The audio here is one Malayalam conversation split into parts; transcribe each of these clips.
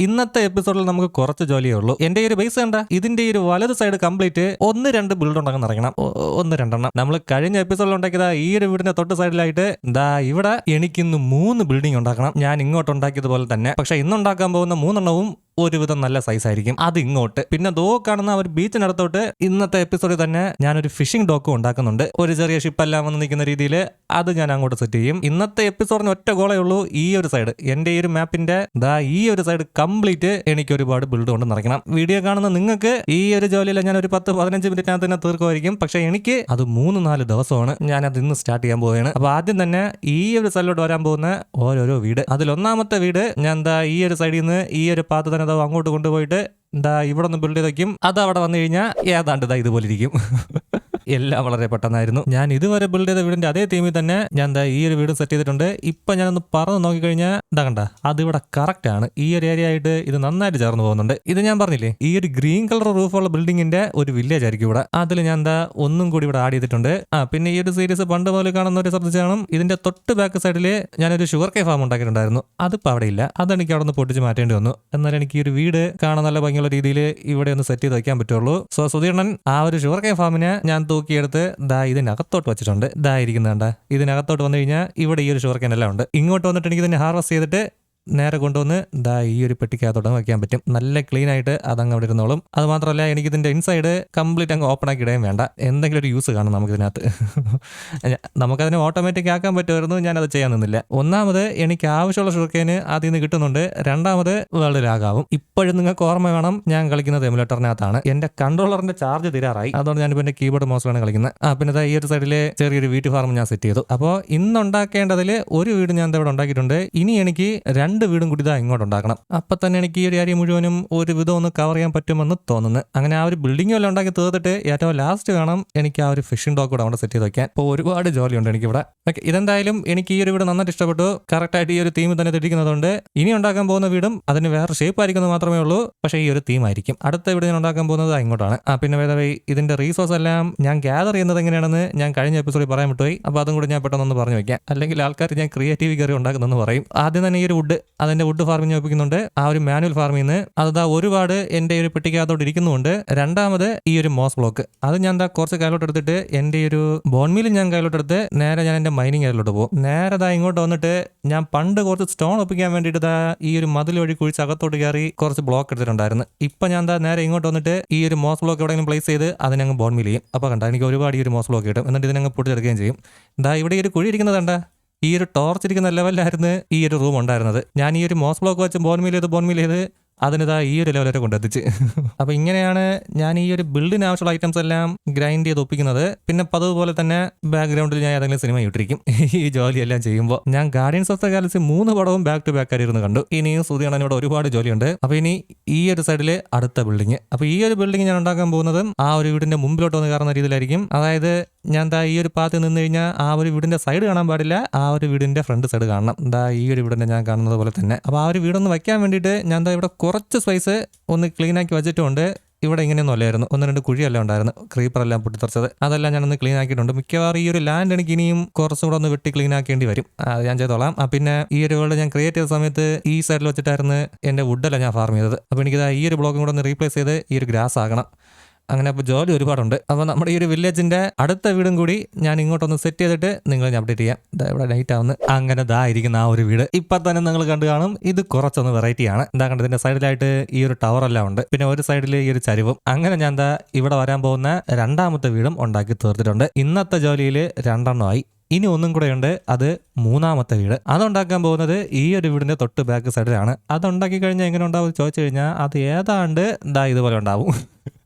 ഇന്നത്തെ എപ്പിസോഡിൽ നമുക്ക് കുറച്ച് ജോലിയേ ഉള്ളൂ. എന്റെ ഒരു ബേസ് കണ്ട? ഇതിന്റെ ഒരു വലത് സൈഡ് കംപ്ലീറ്റ് ഒന്ന് രണ്ട് ബിൽഡ് ഉണ്ടാക്കാൻ ഒ- ഒന്ന് രണ്ടെണ്ണം. നമ്മൾ കഴിഞ്ഞ എപ്പിസോഡിൽ ഉണ്ടാക്കിയത് ഈ ഒരു വീടിന്റെ തൊട്ട് സൈഡിലായിട്ട് ദാ ഇവിടെ എനിക്കിന്ന് മൂന്ന് ബിൽഡിംഗ് ഉണ്ടാക്കണം. ഞാൻ ഇങ്ങോട്ട് ഉണ്ടാക്കിയതുപോലെ തന്നെ. പക്ഷെ ഇന്നുണ്ടാക്കാൻ പോകുന്ന മൂന്നെണ്ണവും ഒരുവിധം നല്ല സൈസ് ആയിരിക്കും. അത് ഇങ്ങോട്ട് പിന്നെ ദോ കാണുന്ന ഒരു ബീച്ചിനടുത്തോട്ട് ഇന്നത്തെ എപ്പിസോഡിൽ തന്നെ ഞാനൊരു ഫിഷിംഗ് ഡോക്കും ഉണ്ടാക്കുന്നുണ്ട്. ഒരു ചെറിയ ഷിപ്പ് എല്ലാം വന്ന് നിൽക്കുന്ന രീതിയിൽ അത് ഞാൻ അങ്ങോട്ട് സെറ്റ് ചെയ്യും. ഇന്നത്തെ എപ്പിസോഡിന് ഒറ്റ ഗോളേ ഉള്ളൂ ഈ ഒരു സൈഡ് എന്റെ ഈ ഒരു മാപ്പിന്റെ ദാ ഈ ഒരു സൈഡ് കംപ്ലീറ്റ് എനിക്ക് ഒരുപാട് ബിൽഡ് കൊണ്ട് നിറയ്ക്കണം വീഡിയോ കാണുന്ന നിങ്ങൾക്ക് ഈ ഒരു ജോലിയിൽ ഞാൻ ഒരു പത്ത് പതിനഞ്ച് മിനിറ്റിനകത്ത് തന്നെ തീർക്കുമായിരിക്കും. പക്ഷെ എനിക്ക് അത് മൂന്ന് നാല് ദിവസമാണ്. ഞാൻ അത് ഇന്ന് സ്റ്റാർട്ട് ചെയ്യാൻ പോവുകയാണ്. അപ്പൊ ആദ്യം തന്നെ ഈ ഒരു സൈഡിലോട്ട് വരാൻ പോകുന്ന ഓരോരോ വീട്. അതിൽ ഒന്നാമത്തെ വീട് ഞാൻ എന്താ ഈ ഒരു സൈഡിൽ നിന്ന് ഈ ഒരു പാത്ത് തന്നെ ദാ അങ്ങോട്ട് കൊണ്ടുപോയിട്ട് എന്താ ഇവിടെ ഒന്ന് ബിൽഡ് ചെയ്ത് വയ്ക്കും അത് അവിടെ വന്നു കഴിഞ്ഞാൽ ഏതാണ്ട് ഇതാ ഇതുപോലെ ഇരിക്കും. എല്ലാം വളരെ പെട്ടെന്നായിരുന്നു. ഞാൻ ഇതുവരെ ബിൽഡ് ചെയ്ത വീടിന്റെ അതേ തീമിൽ തന്നെ ഞാൻ എന്താ ഈ ഒരു വീട് സെറ്റ് ചെയ്തിട്ടുണ്ട്. ഇപ്പൊ ഞാനൊന്ന് പറന്ന് നോക്കിക്കഴിഞ്ഞാൽ ഇതാ കണ്ട അത് ഇവിടെ കറക്റ്റ് ആണ്. ഈ ഒരു ഏരിയ ആയിട്ട് ഇത് നന്നായിട്ട് ചേർന്ന് പോകുന്നുണ്ട്. ഇത് ഞാൻ പറഞ്ഞില്ലേ ഈ ഒരു ഗ്രീൻ കളർ റൂഫുള്ള ബിൽഡിങ്ങിന്റെ ഒരു വില്ലേജ് ആയിരിക്കും ഇവിടെ. അതിൽ ഞാൻ എന്താ ഒന്നും കൂടി ഇവിടെ ആഡ് ചെയ്തിട്ടുണ്ട്. ആ പിന്നെ ഈ ഒരു സീരീസ് പണ്ട് പോലെ കാണുന്ന ഒരു ശ്രദ്ധിച്ച് കാണും. ഇതിന്റെ തൊട്ട് ബാക്ക് സൈഡിൽ ഞാനൊരു ഷുഗർ കേ ഫാം ഉണ്ടാക്കിയിട്ടുണ്ടായിരുന്നു. അതിപ്പോൾ അവിടെ ഇല്ല. അതെനിക്ക് അവിടെ നിന്ന് പൊട്ടിച്ച് മാറ്റേണ്ടി വന്നു. എന്നാൽ എനിക്ക് ഈ ഒരു വീട് കാണാൻ നല്ല ഭംഗിയുള്ള രീതിയിൽ ഇവിടെ ഒന്ന് സെറ്റ് ചെയ്ത് വയ്ക്കാൻ പറ്റുള്ളൂ. സോ സുധീർണൻ ആ ഒരു ഷുഗർ കേ ഫാമിനെ ഞാൻ തൂക്കിയെടുത്ത് ദാ ഇതിനകത്തോട്ട് വെച്ചിട്ടുണ്ട്. ദാ ഇരിക്കുന്നുണ്ട്. ഇതിനകത്തോട്ട് വന്നു കഴിഞ്ഞാൽ ഇവിടെ ഈ ഒരു ഷുഗർ കെനെല്ലാം ഉണ്ട്. ഇങ്ങോട്ട് വന്നിട്ട് എനിക്ക് ഇതിനെ ഹാർവസ്റ്റ് ചെയ്തിട്ട് നേരെ കൊണ്ടുവന്ന് ദാ ഈ ഒരു പെട്ടിക്കകത്തോടെ വയ്ക്കാൻ പറ്റും. നല്ല ക്ലീൻ ആയിട്ട് അതങ്ങ് അവിടെ ഇരുന്നോളും അത് മാത്രമല്ല എനിക്ക് ഇതിന്റെ ഇൻസൈഡ് കംപ്ലീറ്റ് അങ്ങ് ഓപ്പൺ ആക്കി ഇടയും വേണ്ട. എന്തെങ്കിലും ഒരു യൂസ് കാണും നമുക്ക് ഇതിനകത്ത് നമുക്കതിനെ ഓട്ടോമാറ്റിക് ആക്കാൻ പറ്റുമായിരുന്നു. ഞാൻ അത് ചെയ്യാൻ നിന്നില്ല. ഒന്നാമത് എനിക്ക് ആവശ്യമുള്ള ഷുഗർക്കേന് അതിൽ നിന്ന് കിട്ടുന്നുണ്ട്. രണ്ടാമത് വേൾഡ് ലാഗാവും. ഇപ്പോഴും നിങ്ങൾക്ക് ഓർമ്മ വേണം ഞാൻ കളിക്കുന്നത് എമുലേറ്ററിനകത്താണ് എന്റെ കൺട്രോളറിന്റെ ചാർജ് തീരാറായി. അതുകൊണ്ട് ഞാനിപ്പോൾ എന്റെ കീബോർഡ് മൗസിലാണ് കളിക്കുന്നത്. ആ പിന്നെ ഈ ഒരു സൈഡിലെ ചെറിയൊരു വീട്ട് ഫാർം ഞാൻ സെറ്റ് ചെയ്തു. അപ്പോൾ ഇന്ന് ഉണ്ടാക്കേണ്ടതിൽ ഒരു വീട് ഞാൻ ഇവിടെ ഉണ്ടാക്കിയിട്ടുണ്ട്. ഇനി എനിക്ക് രണ്ട് വീടും കൂടി ഇതാ ഇങ്ങോട്ട് ഉണ്ടാക്കണം അപ്പൊ തന്നെ എനിക്ക് ഈ ഒരു ഏരിയ മുഴുവനും ഒരു വിധം ഒന്ന് കവർ ചെയ്യാൻ പറ്റുമെന്ന് തോന്നുന്നു. അങ്ങനെ ആ ഒരു ബിൽഡിംഗ് എല്ലാം ഉണ്ടാക്കി തീർത്തിട്ട് ഏറ്റവും ലാസ്റ്റ് വേണം എനിക്ക് ആ ഒരു ഫിഷിംഗ് ഡോക്ക് കൂടെ അവിടെ സെറ്റ് ചെയ്ത് വെക്കാൻ. അപ്പോൾ ഒരുപാട് ജോലിയുണ്ട് എനിക്ക് ഇവിടെ ഓക്കെ ഇതെന്തായാലും എനിക്ക് ഈ ഒരു വീട് നന്നായിട്ട് ഇഷ്ടപ്പെട്ടു. കറക്റ്റായിട്ട് ഈ ഒരു തീം തന്നെ തിരിക്കുന്നതുകൊണ്ട് ഇനി ഉണ്ടാക്കാൻ പോകുന്ന വീടും അതിന് വേറെ ഷേപ്പ് ആയിരിക്കുന്നത് മാത്രമേ ഉള്ളൂ. പക്ഷേ ഈ ഒരു തീം ആയിരിക്കും. അടുത്ത വീട് ഞാൻ ഉണ്ടാക്കാൻ പോകുന്നത് ഇങ്ങോട്ടാണ്. ആ പിന്നെ വേദവൈ ഇതിന്റെ റീസോഴ്സ് എല്ലാം ഞാൻ ഗ്യാദർ ചെയ്യുന്നത് എങ്ങനെയാണെന്ന് ഞാൻ കഴിഞ്ഞ എപ്പിസോഡിൽ പറയാൻ വിട്ടുപോയി. അപ്പോൾ അതും കൂടി ഞാൻ പെട്ടെന്നൊന്ന് പറഞ്ഞു വെക്കാം. അല്ലെങ്കിൽ ആൾക്കാർ ഞാൻ ക്രിയേറ്റീവ് കയറി ഉണ്ടാക്കുന്നതെന്ന് പറയും. ആദ്യം തന്നെ ഈ ഒരു വുഡ് അതിന്റെ വുഡ് ഫാർമിംഗ് ഒപ്പിക്കുന്നുണ്ട് ആ ഒരു മാനുവൽ ഫാർമിൽ നിന്ന് അതാ ഒരുപാട് എന്റെ ഒരു പെട്ടിക്കകത്തോട് ഇരിക്കുന്നുണ്ട് രണ്ടാമത് ഈ ഒരു മോസ് ബ്ലോക്ക് അത് ഞാൻ എന്താ കുറച്ച് കയ്യിലോട്ട് എടുത്തിട്ട് എന്റെ ഒരു ബോൺമീൽ ഞാൻ കയ്യിലോട്ട് എടുത്ത് നേരെ ഞാൻ എന്റെ മൈനിങ് ഏരിയയിലോട്ട് പോകും. നേരെ ദാ ഇങ്ങോട്ട് വന്നിട്ട് ഞാൻ പണ്ട് കുറച്ച് സ്റ്റോൺ ഒപ്പിക്കാൻ വേണ്ടിയിട്ട് ദാ ഈ ഒരു മതിൽ വഴി കുഴിച്ച് അകത്തോട്ട് കയറി കുറച്ച് ബ്ലോക്ക് എടുത്തിട്ടുണ്ടായിരുന്നു. ഇപ്പൊ ഞാൻ ദാ നേരെ ഇങ്ങോട്ട് വന്നിട്ട് ഈ ഒരു മോസ് ബ്ലോക്ക് എവിടെയെങ്കിലും പ്ലേസ് ചെയ്ത് അതിനങ്ങ് ബോൺമീൽ ചെയ്യും. അപ്പോൾ കണ്ട എനിക്ക് ഒരുപാട് ഈ ഒരു മോസ് ബ്ലോക്ക് കിട്ടും. എന്നിട്ട് ഇതിനങ്ങ് പൊട്ടിച്ചെടുക്കുകയും ചെയ്യും. ദാ ഇവിടെ ഈ ഒരു കുഴി ഇരിക്കുന്നത് കണ്ട? ഈ ഒരു ടോർച്ച് ഇരിക്കുന്ന ലെവലിലായിരുന്നു ഈ ഒരു റൂം ഉണ്ടായിരുന്നത്. ഞാൻ ഈ ഒരു മോസ് ബ്ലോക്ക് വെച്ച് ബോൺമീൽ ചെയ്ത് ബോൺമീൽ ചെയ്ത് അതിനിതാ ഈ ഒരു വരെ കൊണ്ടെത്തിച്ച്. അപ്പൊ ഇങ്ങനെയാണ് ഞാൻ ഈ ഒരു ബിൽഡിന് ആവശ്യമുള്ള ഐറ്റംസ് എല്ലാം ഗ്രൈൻഡ് ചെയ്ത് ഒപ്പിക്കുന്നത്. പിന്നെ പതുപോലെ തന്നെ ബാക്ക്ഗ്രൗണ്ടിൽ ഞാൻ ഏതെങ്കിലും സിനിമ ഇട്ടിരിക്കും. ഈ ജോലിയെല്ലാം ചെയ്യുമ്പോൾ ഞാൻ ഗാർഡിയൻസ് ഓഫ് ദ ഗാലക്സി മൂന്ന് പടവും ബാക്ക് ടു ബാക്ക് ആയിരുന്നു കണ്ടു. ഇനിയും എന്നോട് ഒരുപാട് ജോലിയുണ്ട്. അപ്പൊ ഇനി ഈ ഒരു സൈഡിൽ അടുത്ത ബിൽഡിംഗ് അപ്പൊ ഈ ഒരു ബിൽഡിംഗ് ഞാൻ ഉണ്ടാക്കാൻ പോകുന്നതും ആ ഒരു വീടിന്റെ മുമ്പിലോട്ട് വന്ന് കയറുന്ന രീതിയിലായിരിക്കും. അതായത് ഞാൻ ദാ ഈ ഒരു പാത്ത് നിന്ന് കഴിഞ്ഞാൽ ആ ഒരു വീടിന്റെ സൈഡ് കാണാൻ പാടില്ല. ആ ഒരു വീടിന്റെ ഫ്രണ്ട് സൈഡ് കാണണം. ദാ ഈ ഒരു വീടിന്റെ ഞാൻ കാണുന്നത് പോലെ തന്നെ. അപ്പോൾ ആ ഒരു വീടൊന്ന് വയ്ക്കാൻ വേണ്ടിയിട്ട് ഞാൻ ദാ ഇവിടെ കുറച്ച് സ്പേസ് ഒന്ന് ക്ലീൻ ആക്കി വെച്ചിട്ടുണ്ട്. ഇവിടെ ഇങ്ങനെയൊന്നും അല്ലായിരുന്നു. ഒന്ന് രണ്ട് കുഴിയെല്ലാം ഉണ്ടായിരുന്നു. ക്രീപ്പർ എല്ലാം പൊട്ടിത്തെറിച്ചത്. അതെല്ലാം ഞാനൊന്ന് ക്ലീൻ ആക്കിയിട്ടുണ്ട് മിക്കവാറും ഈ ഒരു ലാൻഡ് എനിക്ക് ഇനിയും കുറച്ചും കൂടെ ഒന്ന് വെട്ടി ക്ലീൻ ആക്കേണ്ടി വരും അത് ഞാൻ ചെയ്തോളാം. പിന്നെ ഈ ഒരു വേൾഡ് ഞാൻ ക്രിയേറ്റ് ചെയ്ത സമയത്ത് ഈ സൈഡിൽ വെച്ചിട്ടായിരുന്നു എന്റെ വുഡല്ല ഞാൻ ഫാർം ചെയ്തത്. അപ്പോൾ എനിക്കിത് ഈ ഒരു ബ്ലോക്കും കൂടെ ഒന്ന് റീപ്ലേസ് ചെയ്ത് ഈ ഒരു ഗ്രാസ് ആകണം. അങ്ങനെ അപ്പോൾ ജോലി ഒരുപാടുണ്ട്. അപ്പോൾ നമ്മുടെ ഈ ഒരു വില്ലേജിന്റെ അടുത്ത വീടും കൂടി ഞാൻ ഇങ്ങോട്ടൊന്ന് സെറ്റ് ചെയ്തിട്ട് നിങ്ങളെ ഞാൻ അപ്ഡേറ്റ് ചെയ്യാം. ഇതാ ഇവിടെ നൈറ്റ് ആവുന്നു. അങ്ങനെ ദാ ഇരിക്കുന്ന ആ ഒരു വീട്. ഇപ്പം തന്നെ നിങ്ങൾ കണ്ടു കാണും. ഇത് കുറച്ചൊന്ന് വെറൈറ്റിയാണ് എന്താ കണ്ടത് ഇതിന്റെ സൈഡിലായിട്ട് ഈ ഒരു ടവർ ഉണ്ട്. പിന്നെ ഒരു സൈഡിൽ ഈ ഒരു ചരിവും. അങ്ങനെ ഞാൻ എന്താ ഇവിടെ വരാൻ പോകുന്ന രണ്ടാമത്തെ വീടും ഉണ്ടാക്കി തീർത്തിട്ടുണ്ട്. ഇന്നത്തെ ജോലിയിൽ രണ്ടെണ്ണമായി ഇനി ഒന്നും കൂടെയുണ്ട് അത് മൂന്നാമത്തെ വീട്. അതുണ്ടാക്കാൻ പോകുന്നത് ഈ ഒരു വീടിന്റെ തൊട്ട് ബാക്ക് സൈഡിലാണ് അത് ഉണ്ടാക്കി കഴിഞ്ഞാൽ എങ്ങനെ ഉണ്ടാവും ചോദിച്ചു കഴിഞ്ഞാൽ അത് ഏതാണ്ട് ഇതാ ഇതുപോലെ ഉണ്ടാവും.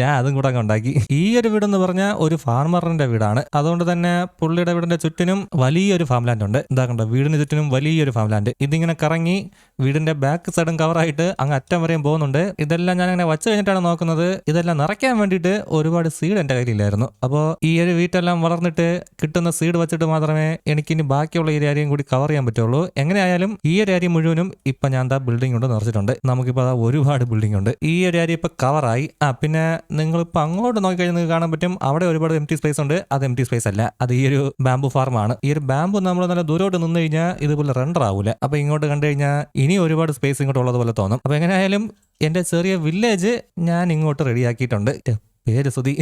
ഞാൻ അതും കൂടെ അങ്ങ് ഉണ്ടാക്കി. ഈ ഒരു വീടെന്ന് പറഞ്ഞാൽ ഒരു ഫാർമറിന്റെ വീടാണ്. അതുകൊണ്ട് തന്നെ പുള്ളിയുടെ വീടിന്റെ ചുറ്റിനും വലിയൊരു ഫാം ലാൻഡ് ഉണ്ട്. എന്താ കണ്ടോ വീടിന് ചുറ്റിനും വലിയൊരു ഫാം ലാൻഡ് ഇതിങ്ങനെ കറങ്ങി വീടിന്റെ ബാക്ക് സൈഡും കവറായിട്ട് അങ്ങ് അറ്റം വരെയും പോകുന്നുണ്ട്. ഇതെല്ലാം ഞാൻ അങ്ങനെ വച്ച് കഴിഞ്ഞിട്ടാണ് നോക്കുന്നത്. ഇതെല്ലാം നിറയ്ക്കാൻ വേണ്ടിയിട്ട് ഒരുപാട് സീഡ് എന്റെ കയ്യിലില്ലായിരുന്നു. അപ്പോൾ ഈ ഒരു വീട്ടെല്ലാം വളർന്നിട്ട് കിട്ടുന്ന സീഡ് വെച്ചിട്ട് മാത്രമേ എനിക്കിനി ബാക്കിയുള്ള ഈ ഏരിയയും കൂടി കവർ ചെയ്യാൻ പറ്റുള്ളൂ. എങ്ങനെയായാലും ഈ ഒരു ഏരിയ മുഴുവനും ഇപ്പൊ ഞാൻ എന്താ ബിൽഡിംഗ് കൊണ്ട് നിറച്ചിട്ടുണ്ട്. നമുക്കിപ്പോൾ അതാ ഒരുപാട് ബിൽഡിംഗ് ഉണ്ട്. ഈ ഒരു ഏരിയ ഇപ്പൊ കവറായി ആ പിന്നെ നിങ്ങളിപ്പോൾ അങ്ങോട്ട് നോക്കിക്കഴിഞ്ഞാൽ നിങ്ങൾക്ക് കാണാൻ പറ്റും. അവിടെ ഒരുപാട് എം ടി സ്പേസ് ഉണ്ട്. അത് എം ടി സ്പേസ് അല്ല. അത് ഈ ഒരു ബാമ്പു ഫാർമാണ് ഈ ഒരു ബാമ്പു നമ്മൾ നല്ല ദൂരോട്ട് നിന്ന് കഴിഞ്ഞാൽ ഇതുപോലെ റെൻഡർ ആവില്ല അപ്പോൾ ഇങ്ങോട്ട് കണ്ടു കഴിഞ്ഞാൽ ഇനി ഒരുപാട് സ്പേസ് ഇങ്ങോട്ട് ഉള്ളതുപോലെ തോന്നും. അപ്പോൾ എങ്ങനെയായാലും എന്റെ ചെറിയ വില്ലേജ് ഞാൻ ഇങ്ങോട്ട് റെഡിയാക്കിയിട്ടുണ്ട് പേര് സ്തുതി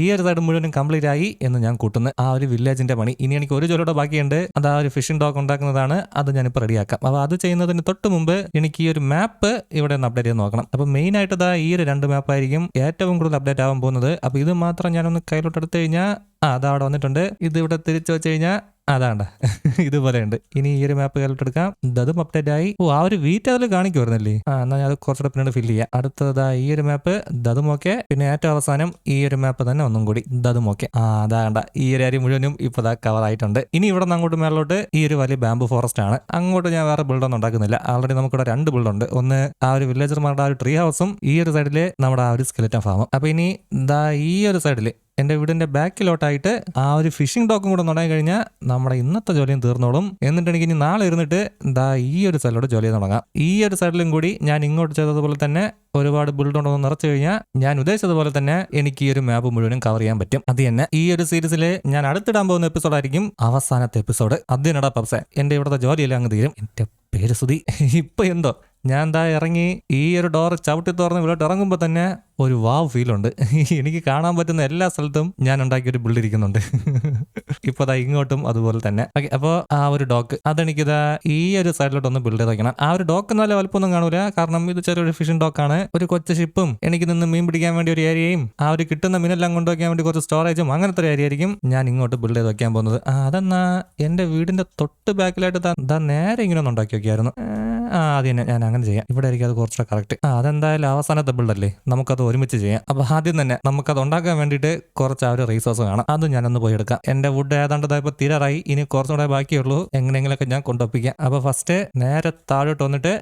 ഈ ഒരു സൈഡ് മുഴുവനും കംപ്ലീറ്റ് ആയി എന്ന് ഞാൻ കൂട്ടുന്നു. ആ ഒരു വില്ലേജിന്റെ പണി. ഇനി എനിക്ക് ഒരു ജോലിയുടെ ബാക്കിയുണ്ട്. അത് ആ ഒരു ഫിഷിംഗ് ഡോക്ക് ഉണ്ടാക്കുന്നതാണ്. അത് ഞാനിപ്പോൾ റെഡിയാക്കാം അപ്പോൾ അത് ചെയ്യുന്നതിന് തൊട്ട് മുമ്പ് എനിക്ക് ഈ ഒരു മാപ്പ് ഇവിടെ ഒന്ന് അപ്ഡേറ്റ് ചെയ്ത് നോക്കണം. അപ്പോൾ മെയിൻ ആയിട്ട് ഇതാ ഈ ഒരു രണ്ട് മാപ്പ് ആയിരിക്കും ഏറ്റവും കൂടുതൽ അപ്ഡേറ്റ് ആവാൻ പോകുന്നത്. അപ്പോൾ ഇത് മാത്രം ഞാനൊന്ന് കയ്യിലോട്ട് എടുത്തു കഴിഞ്ഞാൽ ആ അത് അവിടെ വന്നിട്ടുണ്ട്. ഇത് ഇവിടെ തിരിച്ചു വെച്ച് കഴിഞ്ഞാൽ അതാണ്ട. ഇതുപോലെ ഉണ്ട് ഇനി ഈ ഒരു മാപ്പ് എടുക്കാം ഇതും അപ്ഡേറ്റ് ആയി. ഓ ആ ഒരു വീറ്റ് അതിൽ കാണിക്കുമായിരുന്നല്ലേ ആ എന്നാൽ ഞാൻ അത് കുറച്ചുകൂടെ പിന്നീട് ഫില്ല് ചെയ്യാം. അടുത്തതാ ഈ ഒരു മാപ്പ് ദതും ഓക്കെ പിന്നെ ഏറ്റവും അവസാനം ഈ ഒരു മാപ്പ് തന്നെ ഒന്നും കൂടി. ദതും ഓക്കെ ആ അതാണ്ട ഈ ഒരു അരി മുഴുവനും ഇപ്പൊ ദാ കവർ ആയിട്ടുണ്ട്. ഇനി ഇവിടെ നിന്ന് അങ്ങോട്ട് മേലോട്ട് ഈ ഒരു വലിയ ബാമ്പു ഫോറസ്റ്റ് ആണ്. അങ്ങോട്ട് ഞാൻ വേറെ ബിൽഡ് ഒന്നും ഉണ്ടാക്കുന്നില്ല. ആൾറെഡി നമുക്കിവിടെ രണ്ട് ബിൽഡ് ഉണ്ട്. ഒന്ന് ആ ഒരു വില്ലേജർമാരുടെ ആ ഒരു ട്രീ ഹൗസും ഈ ഒരു സൈഡിൽ നമ്മുടെ ആ ഒരു സ്കെലറ്റൻ ഫാമും അപ്പൊ ഇനി ദാ ഈ ഒരു സൈഡിൽ എന്റെ വീടിന്റെ ബാക്കിലോട്ടായിട്ട് ആ ഒരു ഫിഷിംഗ് ഡോക്കും കൂടെ തുടങ്ങി കഴിഞ്ഞാൽ നമ്മുടെ ഇന്നത്തെ ജോലിയും തീർന്നോളും. എന്നിട്ട് എനിക്ക് ഇനി നാളെ ഇരുന്നിട്ട് ദാ ഈ ഒരു സൈഡിലോട്ട് ജോലി തുടങ്ങാം. ഈ ഒരു സൈഡിലും കൂടി ഞാൻ ഇങ്ങോട്ട് ചെയ്തതുപോലെ തന്നെ ഒരുപാട് ബിൽഡ് ഉണ്ടോ നിറച്ചു കഴിഞ്ഞാൽ ഞാൻ ഉദ്ദേശിച്ചതുപോലെ തന്നെ എനിക്ക് ഈ ഒരു മാപ്പ് മുഴുവനും കവർ ചെയ്യാൻ പറ്റും. അത് തന്നെ ഈ ഒരു സീരീസിൽ ഞാൻ അടുത്തിടാൻ പോകുന്ന എപ്പിസോഡ് ആയിരിക്കും അവസാനത്തെ എപ്പിസോഡ് അതിനടാ പപ്സെ എന്റെ ഇവിടുത്തെ ജോലിയെല്ലാം അങ്ങ് തീരും. എന്റെ പേര് സുതി ഇപ്പൊ എന്തോ? ഞാൻ എന്താ ഇറങ്ങി ഈ ഒരു ഡോർ ചവിട്ടി തുറന്ന് ഇവിടോട്ട് ഇറങ്ങുമ്പോൾ തന്നെ ഒരു വാവ് ഫീൽ ഉണ്ട്. എനിക്ക് കാണാൻ പറ്റുന്ന എല്ലാ സ്ഥലത്തും ഞാൻ ഉണ്ടാക്കിയ ഒരു ബിൽഡ് ഇരിക്കുന്നുണ്ട്. ഇപ്പൊ ദാ ഇങ്ങോട്ടും അതുപോലെ തന്നെ. ഓക്കെ അപ്പോൾ ആ ഒരു ഡോക്ക് അതെനിക്കിതാ ഈ ഒരു സൈഡിലോട്ട് ഒന്ന് ബിൽഡ് ചെയ്ത് വെക്കണം. ആ ഒരു ഡോക്ക് നല്ല വലുപ്പമൊന്നും കാണൂല. കാരണം ഇത് ചെറിയൊരു ഫിഷിംഗ് ഡോക്കാണ് ഒരു കൊച്ചു ഷിപ്പും എനിക്ക് നിന്ന് മീൻ പിടിക്കാൻ വേണ്ടി ഒരു ഏരിയയും ആ ഒരു കിട്ടുന്ന മീനെല്ലാം കൊണ്ടുവയ്ക്കാൻ വേണ്ടി കുറച്ച് സ്റ്റോറേജും അങ്ങനത്തെ ഒരു ഏരിയ ആയിരിക്കും ഞാൻ ഇങ്ങോട്ട് ബിൽഡ് ചെയ്ത് വെക്കാൻ പോകുന്നത്. അതെന്നാ എന്റെ വീടിന്റെ തൊട്ട് ബാക്കിലായിട്ട് ദാ- നേരെ ഇങ്ങനെ ഒന്ന് ഉണ്ടാക്കി വെക്കായിരുന്നു. ആ അത് തന്നെ. ഞാൻ അങ്ങനെ ചെയ്യാം. ഇവിടെ ആയിരിക്കും അത് കുറച്ചുകൂടെ കറക്റ്റ് ആ അതെന്തായാലും അവസാനത്തെ ബിൽഡ് അല്ലേ? നമുക്കത് ഒരുമിച്ച് ചെയ്യാം. അപ്പോൾ ആദ്യം തന്നെ നമുക്കത് ഉണ്ടാക്കാൻ വേണ്ടിയിട്ട് കുറച്ച് ആ ഒരു റീസോഴ്സ് കാണാം അത് ഞാനൊന്ന് പോയി എടുക്കാം. എന്റെ വുഡ് ഏതാണ്ട് ഇപ്പോൾ ഇപ്പൊ തീരാറായി. ഇനി കുറച്ചുകൂടെ ബാക്കിയുള്ളൂ. എങ്ങനെയെങ്കിലൊക്കെ ഞാൻ കൊണ്ടുവപ്പിക്കാം അപ്പോൾ ഫസ്റ്റ് നേരെ താഴോട്ട് വന്നിട്ട്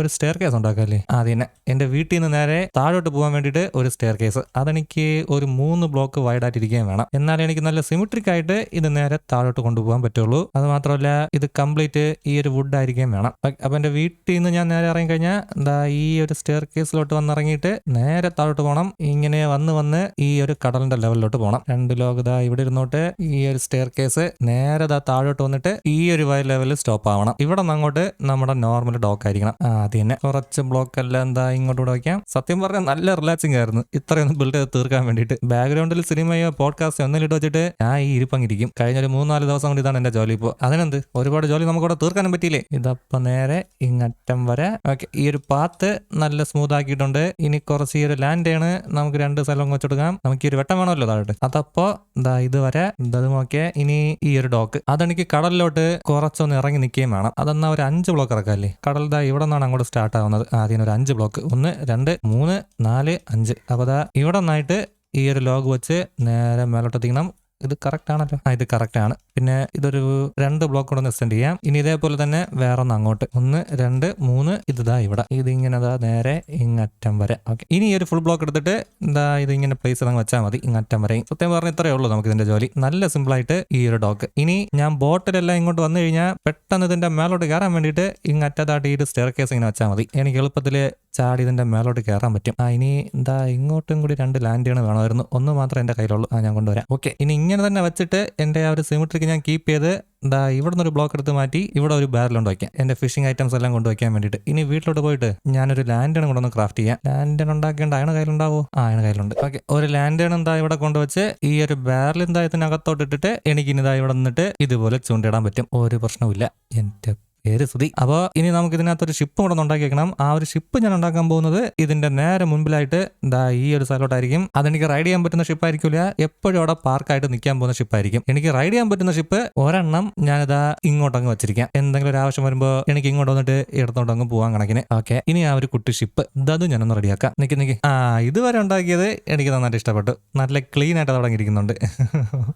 ഒരു സ്റ്റെയർ കേസ് ഉണ്ടാക്കാല്ലേ അത് തന്നെ. എന്റെ വീട്ടിൽ നിന്ന് നേരെ താഴോട്ട് പോകാൻ വേണ്ടിയിട്ട് ഒരു സ്റ്റെയർ കേസ് അതെനിക്ക് ഒരു മൂന്ന് ബ്ലോക്ക് വൈഡ് ആയിട്ടിരിക്കുകയും വേണം. എന്നാലും എനിക്ക് നല്ല സിമിട്രിക് ആയിട്ട് ഇത് നേരെ താഴോട്ട് കൊണ്ടുപോകാൻ പറ്റുള്ളൂ. അത് മാത്രമല്ല ഇത് കംപ്ലീറ്റ് ഈ ഒരു വുഡ് ആയിരിക്കുകയും വേണം. അപ്പം എന്റെ വീട്ടിൽ നിന്ന് ഞാൻ നേരെ ഇറങ്ങി കഴിഞ്ഞാൽ എന്താ ഈ ഒരു സ്റ്റെയർ കേസിലോട്ട് വന്നിറങ്ങിയിട്ട് നേരെ താഴോട്ട് പോകണം ഇങ്ങനെ വന്ന് വന്ന് ഈ ഒരു കടലിന്റെ ലെവലിലോട്ട് പോകണം രണ്ട് ലോക ദാ ഇവിടെ ഇരുന്നോട്ട് ഈ ഒരു സ്റ്റെയർ കേസ് നേരെ ദാ താഴോട്ട് വന്നിട്ട് ഈ ഒരു വയ ലെവലിൽ സ്റ്റോപ്പ് ആവണം. ഇവിടെ നിന്ന് അങ്ങോട്ട് നമ്മുടെ നോർമൽ ഡോക്ക് ആയിരിക്കണം. അത് തന്നെ. കുറച്ച് ബ്ലോക്ക് എല്ലാം എന്താ ഇങ്ങോട്ട് കൂടെ വയ്ക്കാം സത്യം പറഞ്ഞാൽ നല്ല റിലാക്സിങ് ആയിരുന്നു. ഇത്രയൊന്നും ബിൽഡ് ചെയ്ത് തീർക്കാൻ വേണ്ടിയിട്ട്. ബാക്ക്ഗ്രൗണ്ടിൽ സിനിമയോ പോഡ്കാസ്റ്റോ ഇട്ട് വെച്ചിട്ട് ഞാൻ ഈ ഇരിപ്പങ്ങിരിക്കും. കഴിഞ്ഞ ഒരു മൂന്നാൽ ദിവസം കൊണ്ട് ഇതാണ് എന്റെ ജോലി ഇപ്പോൾ അതിനെന്ത്? ഒരുപാട് ജോലി നമുക്കവിടെ തീർക്കാനും പറ്റിയില്ലേ? ഇതപ്പം നേരെ ഇങ്ങറ്റം വരെ. ഓക്കെ ഈ ഒരു പാത്ത് നല്ല സ്മൂത്ത് ആക്കിയിട്ടുണ്ട്. ഇനി കുറച്ച് ഈ ഒരു ലാൻഡ് ആണ് നമുക്ക് രണ്ട് സ്ഥലം വെച്ചെടുക്കാം നമുക്ക് ഈ ഒരു വെട്ടം വേണമല്ലോ താഴോട്ട്. അതപ്പോ ദാ ഇതുവരെ ഇത് നോക്കിയേ. ഇനി ഈ ഒരു ഡോക്ക് അതെനിക്ക് കടലിലോട്ട് കുറച്ചൊന്ന് ഇറങ്ങി നിൽക്കുകയും വേണം. അതെന്നാ ഒരു അഞ്ച് ബ്ലോക്ക് ഇറക്കാല്ലേ? കടൽ ദാ ഇവിടെ നിന്നാണ് അങ്ങോട്ട് സ്റ്റാർട്ട് ആവുന്നത്. ആദ്യം ഒരു അഞ്ച് ബ്ലോക്ക് ഒന്ന് രണ്ട് മൂന്ന് നാല് അഞ്ച്. അപ്പൊ ദാ ഇവിടെ നിന്നായിട്ട് ഈ ഒരു ലോഗ് വെച്ച് നേരെ മേലോട്ട് എത്തിക്കണം ഇത് കറക്റ്റ് ആണല്ലോ. ആ ഇത് കറക്റ്റ് ആണ്. പിന്നെ ഇതൊരു രണ്ട് ബ്ലോക്ക് കൂടെ ഒന്ന് എക്സ്റ്റെൻഡ് ചെയ്യാം. ഇനി ഇതേപോലെ തന്നെ വേറെ ഒന്ന് അങ്ങോട്ട്. ഒന്ന് രണ്ട് മൂന്ന് ഇത് ഇവിടെ. ഇത് ഇങ്ങനെ ദാ നേരെ ഇങ്ങറ്റം വരെ. ഓക്കെ ഇനി ഈ ഒരു ഫുൾ ബ്ലോക്ക് എടുത്തിട്ട് എന്താ ഇത് ഇങ്ങനെ പ്ലേസ് അങ്ങ് വെച്ചാൽ മതി. ഇങ്ങറ്റം വരെയും സത്യം പറഞ്ഞ ഇത്രയേ ഉള്ളൂ നമുക്ക് ഇതിന്റെ ജോലി. നല്ല സിമ്പിൾ ആയിട്ട് ഈ ഒരു ഡോക്ക് ഇനി ഞാൻ ബോട്ടിലെല്ലാം ഇങ്ങോട്ട് വന്നു കഴിഞ്ഞാൽ പെട്ടെന്ന് ഇതിന്റെ മേലോട്ട് കയറാൻ വേണ്ടിയിട്ട് ഇങ്ങറ്റത്തായിട്ട് ഈ ഒരു സ്റ്റെയർ കേസ് ഇങ്ങനെ വെച്ചാൽ മതി. എനിക്ക് എളുപ്പത്തിൽ ചാടി ഇതിന്റെ മേലോട്ട് കയറാൻ പറ്റും. ആ ഇനി എന്താ ഇങ്ങോട്ടും കൂടി രണ്ട് ലാൻഡുകൾ വേണമായിരുന്നു. ഒന്ന് മാത്രമേ എന്റെ കയ്യിലുള്ളൂ. ആ ഞാൻ കൊണ്ടുവരാം. ഓക്കെ ഇനി ഇങ്ങനെ തന്നെ വെച്ചിട്ട് എന്റെ ആ ഒരു സിമിട്രിക്ക് ഞാൻ കീപ്പ് ചെയ്ത് എന്താ ഇവിടെ നിന്ന് ഒരു ബ്ലോക്ക് എടുത്ത് മാറ്റി ഇവിടെ ഒരു ബാരൽ ഉണ്ടാക്കാം എന്റെ ഫിഷിംഗ് ഐറ്റംസ് എല്ലാം കൊണ്ടുവയ്ക്കാൻ വേണ്ടിയിട്ട്. ഇനി വീട്ടിലോട്ട് പോയിട്ട് ഞാനൊരു ലാൻഡേൺ കൊണ്ടൊന്ന് ക്രാഫ്റ്റ് ചെയ്യാം. ലാൻഡേൺ ഉണ്ടാക്കേണ്ട അയണ കയ്യിലുണ്ടാവോ? ആ അയണ കയ്യിലുണ്ട്. ഓക്കെ ഒരു ലാൻഡേൺ എന്താ ഇവിടെ കൊണ്ടുവച്ച് ഈ ഒരു ബാരൽ എന്താ ഇതിനകത്തോട്ട് ഇട്ടിട്ട് എനിക്ക് ഇനി ഇതാ ഇവിടെ നിന്നിട്ട് ഇതുപോലെ ചൂണ്ടിടാൻ പറ്റും. ഒരു പ്രശ്നവും ഇല്ല എന്റെ പേര് സ്തുതി അപ്പോൾ ഇനി നമുക്ക് ഇതിനകത്തൊരു ഷിപ്പ് കൂടെ ഉണ്ടാക്കി വെക്കണം ആ ഒരു ഷിപ്പ് ഞാൻ ഉണ്ടാക്കാൻ പോകുന്നത് ഇതിന്റെ നേരെ മുമ്പിലായിട്ട് ദാ ഈ ഒരു സ്ഥലത്തോട്ടായിരിക്കും. അതെനിക്ക് റൈഡ് ചെയ്യാൻ പറ്റുന്ന ഷിപ്പ് ആയിരിക്കില്ല. എപ്പോഴും അവിടെ പാർക്കായിട്ട് നിൽക്കാൻ പോകുന്ന ഷിപ്പ് ആയിരിക്കും. എനിക്ക് റൈഡ് ചെയ്യാൻ പറ്റുന്ന ഷിപ്പ് ഒരെണ്ണം ഞാനിതാ ഇങ്ങോട്ടങ്ങ് വെച്ചിരിക്കാം. എന്തെങ്കിലും ഒരു ആവശ്യം വരുമ്പോൾ എനിക്ക് ഇങ്ങോട്ട് വന്നിട്ട് ഇടത്തോട്ട് അങ്ങ് പോകാൻ കണക്കിന്. ഓക്കെ. ഇനി ആ ഒരു കുട്ടി ഷിപ്പ് ഇതത് ഞാനൊന്ന് റെഡിയാക്കാം നിക്ക് നിക്ക്. ആ ഇതുവരെ ഉണ്ടാക്കിയത് എനിക്ക് നന്നായിട്ട് ഇഷ്ടപ്പെട്ടു. നല്ല ക്ലീൻ ആയിട്ട് അത് തുടങ്ങിയിരിക്കുന്നുണ്ട്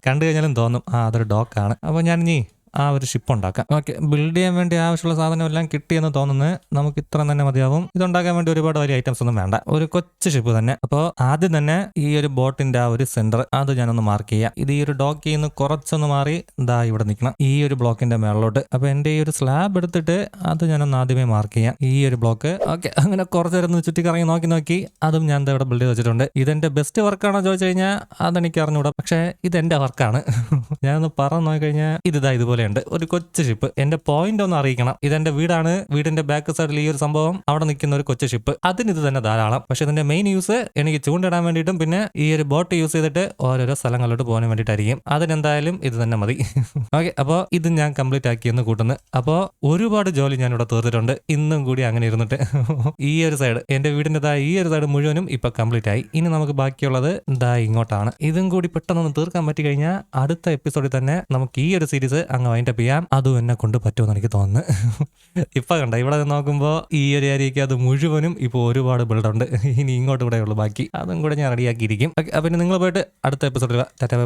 കണ്ടു കഴിഞ്ഞാലും തോന്നും ആ അതൊരു ഡോക്കാണ് അപ്പോൾ ഞാൻ ഇനി ആ ഒരു ഷിപ്പ് ഉണ്ടാക്കാം. ഓക്കെ ബിൽഡ് ചെയ്യാൻ വേണ്ടി ആവശ്യമുള്ള സാധനം എല്ലാം കിട്ടിയെന്ന് തോന്നുന്നു. നമുക്ക് ഇത്ര തന്നെ മതിയാവും. ഇതുണ്ടാക്കാൻ വേണ്ടി ഒരുപാട് വലിയ ഐറ്റംസ് ഒന്നും വേണ്ട. ഒരു കൊച്ചു ഷിപ്പ് തന്നെ. അപ്പോൾ ആദ്യം തന്നെ ഈ ഒരു ബോട്ടിന്റെ ആ ഒരു സെന്റർ അത് ഞാനൊന്ന് മാർക്ക് ചെയ്യാം. ഇത് ഈ ഒരു ഡോക്കിൽ നിന്ന് കുറച്ചൊന്ന് മാറി ഇതാ ഇവിടെ നിൽക്കണം. ഈ ഒരു ബ്ലോക്കിന്റെ മേളിലോട്ട്. അപ്പൊ എന്റെ ഈ ഒരു സ്ലാബ് എടുത്തിട്ട് അത് ഞാനൊന്ന് ആദ്യമേ മാർക്ക് ചെയ്യാം. ഈ ഒരു ബ്ലോക്ക് ഓക്കെ അങ്ങനെ കുറച്ച് നേരം ചുറ്റി ചുറ്റിക്കറങ്ങി നോക്കി നോക്കി അതും ഞാൻ ഇവിടെ ബിൽഡ് ചെയ്ത് വെച്ചിട്ടുണ്ട് ഇതെന്റെ ബെസ്റ്റ് വർക്കാണോ ചോദിച്ചു കഴിഞ്ഞാൽ അതെനിക്ക് അറിഞ്ഞൂടാ. പക്ഷേ ഇത് എന്റെ വർക്കാണ് ഞാനൊന്ന് പറഞ്ഞു നോക്കി കഴിഞ്ഞാൽ ഇതാ ഇതുപോലെയുണ്ട് ഒരു കൊച്ചു ഷിപ്പ് എന്റെ പോയിന്റ് ഒന്ന് അറിയിക്കണം. ഇതെന്റെ വീടാണ്. വീടിന്റെ ബാക്ക് സൈഡിൽ ഈ ഒരു സംഭവം. അവിടെ നിൽക്കുന്ന ഒരു കൊച്ചു ഷിപ്പ് അതിന് ഇത് തന്നെ ധാരാളം. പക്ഷെ ഇതിന്റെ മെയിൻ യൂസ് എനിക്ക് ചൂണ്ടിടാൻ വേണ്ടിയിട്ടും പിന്നെ ഈ ഒരു ബോട്ട് യൂസ് ചെയ്തിട്ട് ഓരോരോ സ്ഥലങ്ങളിലോട്ട് പോകാൻ വേണ്ടിയിട്ടായിരിക്കും. അതിനെന്തായാലും ഇത് തന്നെ മതി. ഓക്കെ അപ്പോൾ ഇത് ഞാൻ കംപ്ലീറ്റ് ആക്കിയെന്ന് കൂട്ടുന്നു. അപ്പോൾ ഒരുപാട് ജോലി ഞാൻ ഇവിടെ തീർത്തിട്ടുണ്ട്. ഇന്നും കൂടി അങ്ങനെ ഇരുന്നിട്ട്. ഈ ഒരു സൈഡ് എന്റെ വീടിന്റെ ദാ ഈ ഒരു സൈഡ് മുഴുവനും ഇപ്പൊ കംപ്ലീറ്റ് ആയി. ഇനി നമുക്ക് ബാക്കിയുള്ളത് ദാ ഇങ്ങോട്ടാണ്. ഇതും കൂടി പെട്ടെന്ന് തീർക്കാൻ പറ്റി കഴിഞ്ഞാൽ അടുത്ത എപ്പിസോഡിൽ തന്നെ നമുക്ക് ഈ ഒരു സീരീസ് അങ്ങ് വൈൻഡപ്പ് ചെയ്യാം അതും എന്നെ കൊണ്ട് പറ്റുമെന്ന് എനിക്ക് തോന്നുന്നു. ഇപ്പം കണ്ട ഇവിടെ നോക്കുമ്പോൾ ഈ ഒരു ഏരിയയ്ക്ക് അത് മുഴുവനും ഇപ്പോൾ ഒരുപാട് ബിൽഡുണ്ട് ഇനി ഇങ്ങോട്ട് കൂടെ ഉള്ളു ബാക്കി. അതും കൂടെ ഞാൻ റെഡിയാക്കിയിരിക്കും അപ്പം നിങ്ങൾ പോയിട്ട് അടുത്ത എപ്പിസോഡിൽ ടാറ്റ ബൈ.